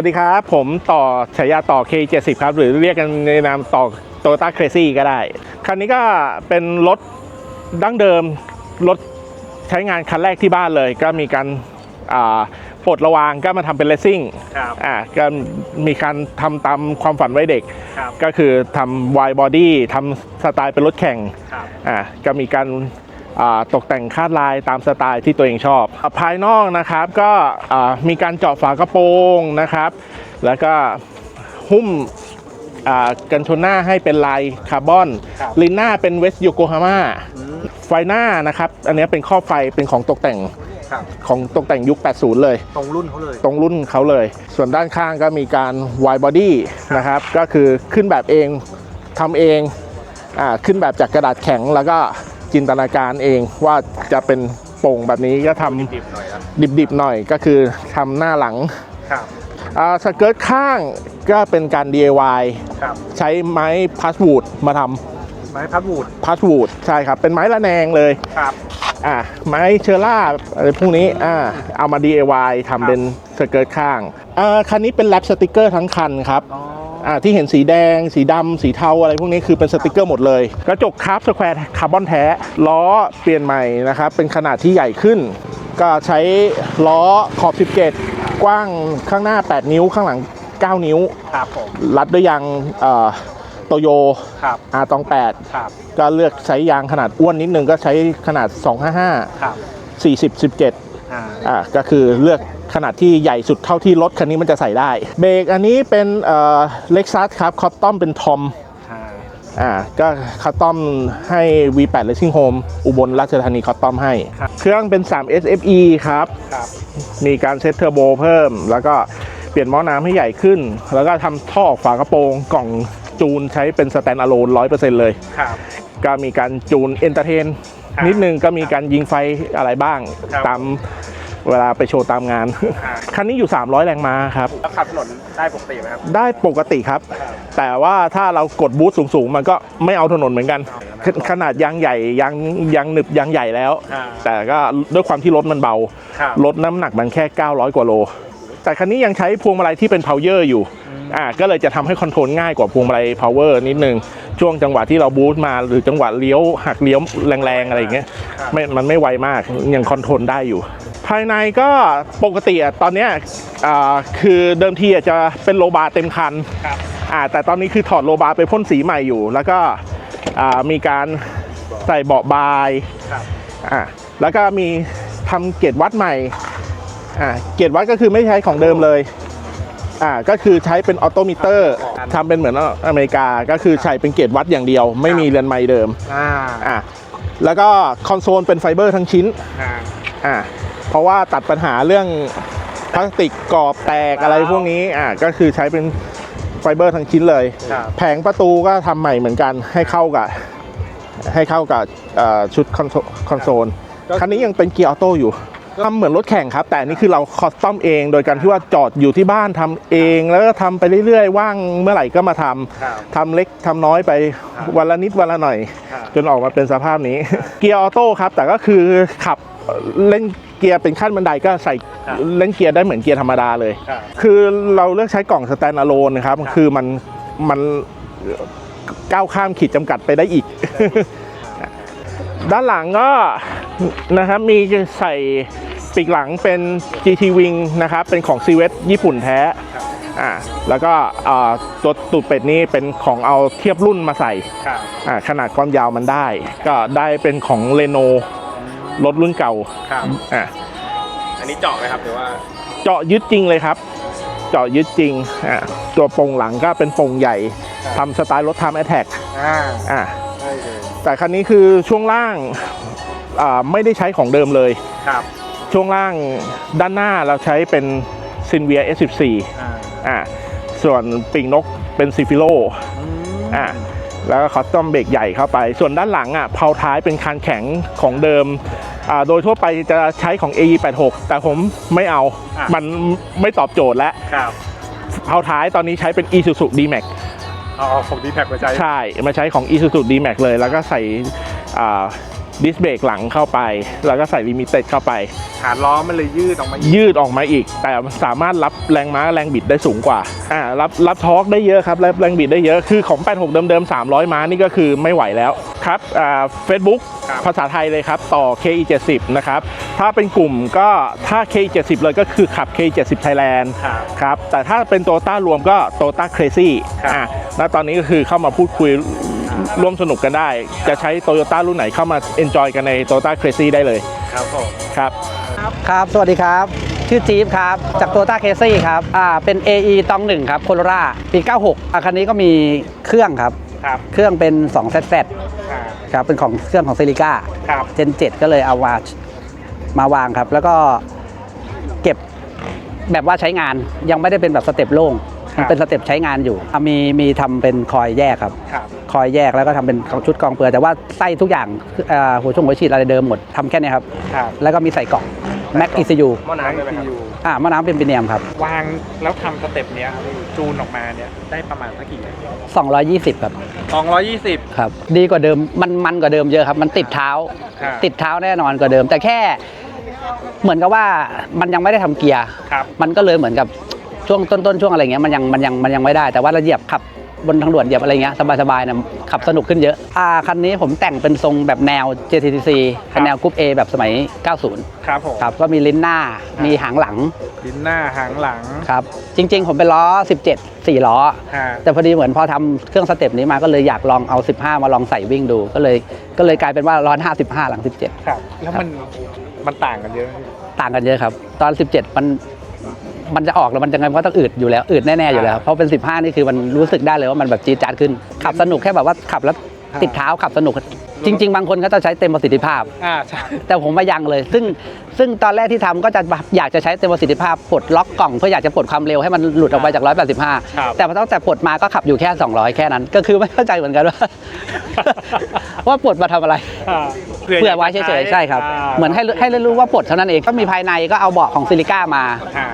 วัสดีครับ ผมต่อฉายาต่อ K70 ครับ หรือเรียกกันในนามต่อ Toyota Crazy ก็ได้ คันนี้ก็เป็นรถดั้งเดิม รถใช้งานคันแรกที่บ้านเลย ก็มีการอ่าปลดระวางก็มาทำเป็นเลสซิ่งครับอ่าก็มีการทำตามความฝันไว้เด็กครับก็คือทำ wide body ทำสไตล์เป็นรถแข่งครับอ่าก็มีการอ่า ตกแต่งคาดลายตามสไตล์ที่ตัวเองชอบอ่าภายนอกนะครับก็อ่ามีการเจาะฝากระโปรงนะครับ แล้วก็หุ้มอ่ากันชนหน้าให้เป็นลายคาร์บอนครับลินหน้าเป็นเวสโยโกฮาม่าอืมไฟหน้านะครับ อันนี้เป็นข้อบไฟเป็นของตกแต่งครับของตกแต่งยุค 80 เลย ตรงรุ่นเขาเลย ตรงรุ่นเขาเลย ส่วนด้านข้างก็มีการ wide body นะครับ ก็คือขึ้นแบบเองทำเองอ่าขึ้นแบบจากกระดาษแข็งแล้วก็ จินตนาการเองว่าจะเป็นโป่งแบบนี้ก็ทดิบๆหน่อยครับำดิบๆหน่อยก็คือทำหน้าหลังครับอ่าสเกิร์ตข้างก็เป็นการ DIY ครับใช้ไม้พัสวูดมาทไม้พัดวูดำพัสวูดใช่ครับ เป็นไม้ละแนงเลย ครับ อ่าไม้เชอร่าอะไรพวกนี้อ่าเอามา DIY ทำเป็นสเกิร์ตข้างอ่าคันนี้เป็นแรปสติกเกอร์ทั้งคันครับ อ๋อ อ่าที่เห็นสีแดง สีดำสีเทาอะไรพวกนี้คือเป็นสติกเกอร์หมดเลย กระจกคาร์บสแควร์คาร์บอนแท้ล้อเปลี่ยนใหม่นะครับเป็นขนาดที่ใหญ่ขึ้น ก็ใช้ล้อขอบ 17 กว้างข้างหน้า 8 นิ้วข้างหลัง 9 นิ้วครับผมรัดด้วยยางโตโยครับอาตองครับ8ก็เลือกใช้ยางขนาดอ้วนนิดนึงก็ใช้ขนาด 255ครับ40 17อ่าอ่าก็คือเลือก ขนาดที่ใหญ่สุดเท่าที่รถคันนี้มันจะใส่ได้ เบรกอันนี้เป็นเอ่อเล็กซัสครับคอตตอมเป็นทอมอ่าอ่าก็คอตตอมให้ V8 Racing Home อุบลราชธานีคอตตอมให้ เครื่องเป็น 3 SFE ครับครับมีการเซตเทอร์โบเพิ่ม แล้วก็เปลี่ยนหม้อน้ำให้ใหญ่ขึ้น แล้วก็ทำท่อออกฝากระโปรงกล่องจูนใช้เป็นสแตนด์อะโลน100%เลยครับก็มีการจูนเอนเตอร์เทนครับนิดนึงก็มีการยิงไฟอะไรบ้างครับตาม เวลาไปโชว์ตามงานอ่าคันนี้อยู่ 300 แรงม้าครับ แล้วขับถนนได้ปกติไหมครับ ได้ปกติครับครับแต่ว่าถ้าเรากดบูทสูงๆ มันก็ไม่เอาถนนเหมือนกันขขนาดยางใหญ่ยางยางหนึบยางใหญ่แล้ว อ่าแต่ก็ด้วยความที่รถมันเบา ครับ รถน้ำหนักมันแค่ 900 กว่าโล แต่คันนี้ยังใช้พวงมาลัยที่เป็น power อยู่ อ่า ก็เลยจะทำให้คอนโทรลง่ายกว่าพวงมาลัย power นิดนึง ช่วงจังหวะที่เราบูทมาหรือจังหวะเลี้ยวหักเลี้ยวแรงๆอะไรอย่างเงี้ยครับไม่มันไม่ไวมากยังคอนโทรลได้อยู่ ภายในก็ปกติอะตอนเนี้ยอ่าคือเดิมทีอะจะเป็นโลบาร์เต็มคันครับอ่าแต่ตอนนี้คือถอดโลบาร์ไปพ่นสีใหม่อยู่ แล้วก็อ่ามีการใส่เบาะบายครับอ่าแล้วก็มีทำเกจวัดใหม่อ่าเกจวัดก็คือไม่ใช้ของเดิมเลยอ่าก็คือใช้เป็นออโตมิเตอร์ทำเป็นเหมือนอเมริกาก็คือใช้เป็นเกจวัดอย่างเดียว ไม่มีเรือนไม้เดิมอ่าอ่าแล้วก็คอนโซลเป็นไฟเบอร์ทั้งชิ้นอ่าอ่า เพราะว่าตัดปัญหาเรื่องพลาสติกกรอบแตกอะไรพวกนี้อ่าก็คือใช้เป็นไฟเบอร์ทั้งชิ้นเลย ครับ แผงประตูก็ทำใหม่เหมือนกันให้เข้ากับ ให้เข้ากับเอ่อชุดคอนโซลคอนโซลก็คือคันนี้ยังเป็นเกียร์ออโต้อยู่ทำเหมือนรถแข่งครับ แต่อันนี่คือเราคอสตอมเอง โดยการที่ว่าจอดอยู่ที่บ้านทำเองแล้วก็ทำไปเรื่อยๆ ว่างเมื่อไหร่ก็มาทำครับทำเล็กทำน้อยไปครับวันละนิดวันละหน่อย ครับ จนออกมาเป็นสภาพนี้ เกียร์ออโต้ครับ แต่ก็คือขับเล่น เกียร์เป็นขั้นบันไดก็ใส่ครับเล่นเกียร์ได้เหมือนเกียร์ธรรมดาเลยครับคือเราเลือกใช้กล่องสแตนด์อะโลนนะครับครับ คือมันมันก้าวข้ามขีดจำกัดไปได้อีก ด้านหลังก็นะครับมีใส่ปีกหลังเป็น GT Wing นะครับ เป็นของ c ีเวสญี่ปุ่นแท้ครับอ่าแล้วก็อ่าตัวตูดเป็ดนี่เป็นของเอาเทียบรุ่นมาใส่ครับอ่าขนาดความยาวมันได้ ก็ได้เป็นของเลโน รถรุ่นเก่าครับ อ่าอันนี้เจาะไหมครับหรือว่าเจาะยึดจริงเลยครับ เจาะยึดจริงอ่าตัวโปร่งหลังก็เป็นโปร่งใหญ่ครับทำสไตล์รถทำแอทแทกอ่าอ่าได้เลยแต่คันนี้คือช่วงล่างอ่าไม่ได้ใช้ของเดิมเลย ครับช่วงล่างด้านหน้าเราใช้เป็นซินเวีย S14 อ่าอ่าส่วนปีกนกเป็นซิฟิโล อืมอ่า แล้วก็คอสตอมเบรกใหญ่เข้าไป ส่วนด้านหลังอะเพาท้ายเป็นคันแข็งของเดิมอ่าโดยทั่วไปจะใช้ของ AE86 แต่ผมไม่เอาอะมันไม่ตอบโจทย์แล้วครับเพาท้ายตอนนี้ใช้เป็น Isuzu D-Max เอาเอาของดีแท็กมาใช้ ใช่ มาใช้ของ Isuzu D-Max เลย แล้วก็ใส่อ่า ดิสเบรกหลังเข้าไป แล้วก็ใส่ลิมิเต็ดเข้าไปฐานล้อมันเลยยืดออกมาอีกยืดออกมาอีก แต่มันสามารถรับแรงม้าแรงบิดได้สูงกว่าอ่ารับรับทอร์กได้เยอะครับรับแรงบิดได้เยอะคือของ 86 เดิมๆ 300 ม้านี่ก็คือไม่ไหวแล้วครับอ่าเฟซบุ๊กภาษาไทยเลยครับ ต่อ KE 70 นะครับถ้าเป็นกลุ่มก็ถ้า KE 70 เลยก็คือขับ KE 70 Thailand ครับครับแต่ถ้าเป็นโตต้ารวมก็โตต้าเครซี่ครับอ่าณตอนนี้ก็คือเข้ามาพูดคุย ร่วมสนุกกันได้ จะใช้โตโยต้ารุ่นไหนเข้ามาเอนจอยกันในโตต้าเครซี่ได้เลย ครับผมครับ ครับ สวัสดีครับ ชื่อจี๊บครับ จากโตต้าเคซี่ครับ อ่า เป็น AE ตองหนึ่งครับ โคโรราปี 96อาคันนี้ก็มีเครื่องครับ ครับเครื่องเป็น2 z z อ่าครับ เป็นของเครื่องของเซริก้าครับ เจน7ก็เลยเอามามาวางครับ แล้วก็เก็บแบบว่าใช้งาน ยังไม่ได้เป็นแบบสเต็ปโล่ง ครับมันเป็นสเต็ปใช้งานอยู่อะมีมีทำเป็นคอยแยกครับ ครับ คอยแยกแล้วก็ทำเป็นชุดกองเปลือยแต่ว่าไส้ทุกอย่างอ่าหัวชงหัวฉีดอะไรเดิมหมดทำแค่เนี้ยครับ ครับ แล้วก็มีใส่กล่องแม็กอีซียูหม้อน้ำได้ไหมครับ อ่าหมะน้ำเป็นปีเนียมครับ วางแล้วทำสเต็ปเนี้ยจูนออกมาเนี่ยได้ประมาณสักกี่220 ครับสองร้อยยี่สิบ ครับ ดีกว่าเดิมมันมันกว่าเดิมเยอะครับ มันติดเท้า ครับ ติดเท้าแน่นอนกว่าเดิม แต่แค่เหมือนกับว่ามันยังไม่ได้ทำเกียร์ ครับ มันก็เลยเหมือนกับ ช่วงต้นๆช่วงอะไรเงี้ยมันยังมันยังมันยังไม่ได้ แต่ว่าเราเหยียบขับบนทางด่วนเหยียบอะไรเงี้ยสบายๆนะขับสนุกขึ้นเยอะอ่าคันนี้ผมแต่งเป็นทรงแบบแนว JTTC เป็นแนวกรุ๊ป A แบบสมัย 90 ครับผมครับก็มีลิ้นหน้ามีหางหลังดินหน้าหางหลัง ครับ จริง ๆ ผมเป็นล้อ 17 4 ล้อ ฮะ แต่พอดีเหมือนพอทำเครื่องสเต็ปนี้มาก็เลยอยากลองเอา 15 มาลองใส่วิ่งดู ก็เลยก็เลยกลายเป็นว่าร้อน55 หลัง 17 ครับ แล้วมันมันต่างกันเยอะไหมพี่ ต่างกันเยอะครับ ตอน 17 มัน มันจะออกแล้วมันจะไงมันก็ต้องอืดอยู่แล้วอืดแน่ๆอยู่แล้วครับเพราะเป็น 15 นี่คือมันรู้สึกได้เลยว่ามันแบบจี๊ดจ๊าดขึ้น ขับสนุกแค่แบบว่าขับแล้วติดเท้าขับสนุกจริง ๆ บางคนก็จะใช้เต็มประสิทธิภาพ อ่าใช่ แต่ผมมายังเลย ซึ่ง ซึ่งตอนแรกที่ทำก็จะแบบอยากจะใช้เต็มประสิทธิภาพปลดล็อกกล่องเพื่ออยากจะปลดความเร็วให้มันหลุดออกไปจากครับ185 แต่พอตั้งแต่ปลดมาก็ขับอยู่แค่ 200 แค่นั้น ก็คือไม่เข้าใจเหมือนกันว่าว่าปลดมาทำอะไรอ่าเพื่อไว้เฉยๆใช่ครับาเหมือนให้ให้รู้ว่าปลดเท่านั้นเองก็มีภายในก็เอาเบาะของซิลิก้ามาอ่า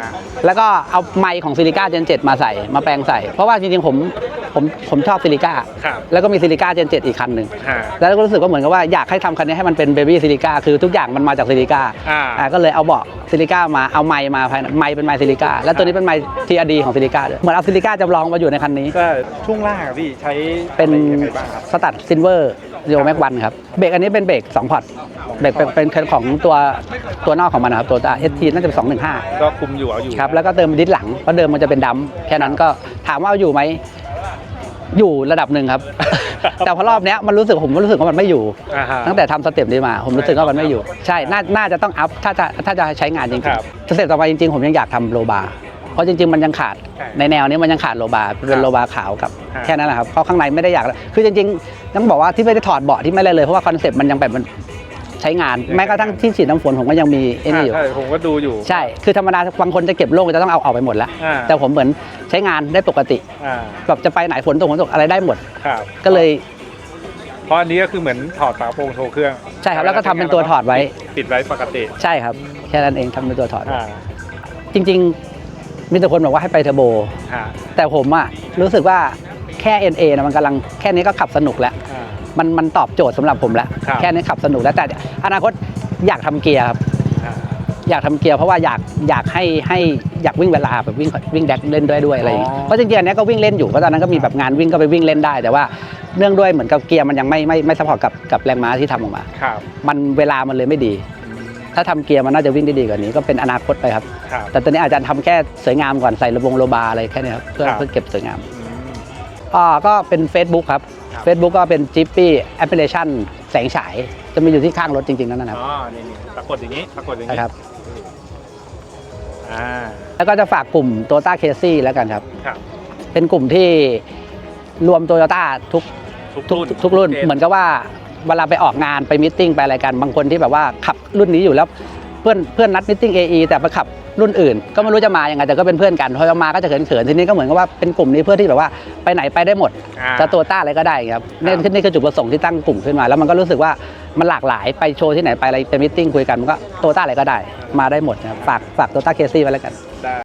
แล้วก็เอาไมค์ของซิลิก้าเจน7มาใส่มาแปลงใส่ เพราะว่าจริงๆผมผมผมชอบซิลิก้าครับแล้วก็มีซิลิก้าเจน7อีกคันหนึ่งอ่าแล้วก็รู้สึกว่าเหมือนกับว่าอยากให้ทำคันนี้ให้มันเป็นเบบี้ซิลิก้าคือทุกอย่างมันมาจากซิลิก้าอ่าอ่าก็เลยเอาเบาะซิลิก้ามาเอาไมค์มาภายในไมค์เป็นไมค์ซิลิก้าแล้วตัวนี้เป็นไมค์ทีอดีของซิลิก้าด้วยเหมือนเอาซิลิก้าจำลองมาอยู่ในคันนี้ ก็ช่วงล่างอะพี่ใช้เป็นอะไรยังไงบ้างครับ สตัดซินเวอร์โยแม็กวันครับเบรกอันนี้เป็นเบรก2พอร์ตเบรกเป็นเป็นเป็นของตัวตัวนอกของมันนะครับตัวเอสทีน่าจะเป็น215 ก็คุมอยู่เอาอยู่ ครับแล้วก็เติมดิสหลังเพราะเดิมมันจะเป็นดำแค่นั้นก็ถามว่าเอาอยู่ไหม อยู่ระดับหนึ่งครับ แต่พอรอบเนี้ยมันรู้สึกผมรู้สึกว่ามันไม่อยู่ อ่าฮะ ตั้งแต่ทำสเต็ปนี้มา ผมรู้สึกว่ามันไม่อยู่ ใช่น่าน่าจะต้องอัพถ้าจะถ้าจะใช้งานจริงครับๆสเต็ปต่อไปจริงๆ ผมยังอยากทำโลบาร์เพราะจริง ๆ มันยังขาดใช่ในแนวนี้มันยังขาดโลบาร์เป็นโลบาร์ขาวกับครับแค่นั้นแหละครับเพราะข้างในไม่ได้อยากคือจริงๆต้องบอกว่าที่ไม่ได้ถอดเบาะที่ไม่ได้เลยเพราะว่าคอนเซ็ปต์มันยังแบบมัน ใช้งาน แม้กระทั่งที่ฉีดน้ำฝนผมก็ยังมีไอ้นี่อยู่ ใช่ผมก็ดูอยู่ ใช่ คือธรรมดาบางคนจะเก็บโล่งจะต้องเอาออกไปหมดแล้ว อ่า แต่ผมเหมือนใช้งานได้ปกติอ่าแบบจะไปไหนฝนตกฝนตกอะไรได้หมด ครับก็เลยเพราะอันนี้ก็คือเหมือนถอดฝาโปร่งโชว์เครื่องใช่ครับ แล้วก็ทำเป็นตัวถอดไว้ ปิดไว้ปกติใช่ครับ แค่นั้นเองทำเป็นตัวถอด อ่าจริง ๆ มีแต่คนบอกว่าให้ไปเทอร์โบอ่าแต่ผมอะรู้สึกว่าแค่ NA นะมันกำลังแค่นี้ก็ขับสนุกแล้ว อ่า มันมันตอบโจทย์สำหรับผมแล้วครับแค่นี้ขับสนุกแล้วแต่อนาคตอยากทำเกียร์ครับอ่าอยากทำเกียร์เพราะว่าอยากอยากให้ให้อยากวิ่งเวลาแบบวิ่งวิ่งแดกเล่นด้วยด้วยอะไรอย่างเงี้ยอ๋อเพราะจริงๆอันเนี้ยก็วิ่งเล่นอยู่เพราะตอนนั้นก็มีแบบงานวิ่งก็ไปวิ่งเล่นได้ แต่ว่าเนื่องด้วยเหมือนกับเกียร์มันยังไม่ไม่ไม่สปอร์ตกับกับแรงม้าที่ทำออกมาครับมันเวลามันเลยไม่ดี ถ้าทำเกียร์มันน่าจะวิ่งได้ดีกว่านี้ก็เป็นอนาคตไปครับครับแต่ตอนนี้อาจารย์ทำแค่สวยงามก่อนใส่ระบงโลบาอะไรแค่นี้ครับเพื่อครับเพื่อเก็บสวยงามอืมอ่าก็เป็น Facebook ครับครับ Facebook ก็เป็น j i p p y Application แสงฉาย จะมีอยู่ที่ข้างรถจริงๆนั่นนะครับ อ๋อนี่นี่ปรากฏอย่างนี้ปรากฏอย่างนี้นะครับ อ่าแล้วก็จะฝากกลุ่ม t o y o t a c a s e แล้วกันครับ ครับเป็นกลุ่มที่รวมโตโยต้าทุกทุกทุกรุ่นทุกรุ่นจเหมือนกับว่าเวลาไปออกงานไปมิทติ้งไปอะไรกัน บางคนที่แบบว่าขับรุ่นนี้อยู่แล้ว เพื่อนเพื่อนนัดมิทติ้ง AE แต่ไปขับ รุ่นอื่น ก็ไม่รู้จะมายังไงแต่ก็เป็นเพื่อนกันพอมาก็จะเขินๆทีนี้ก็เหมือนกับว่าเป็นกลุ่มนี้เพื่อที่แบบว่าไปไหนไปได้หมดอ่าจะตัวต้าอะไรก็ได้ครับนี่ครับนี่คือจุดประสงค์ที่ตั้งกลุ่มขึ้นมา แล้วมันก็รู้สึกว่ามันหลากหลายไปโชว์ที่ไหนไปอะไรไปมิทติ้งคุยกันมันก็ตัวต้าอะไรก็ได้ มาได้หมดนะครับฝากฝากตัวต้าเคซี่ไว้แล้วกันได้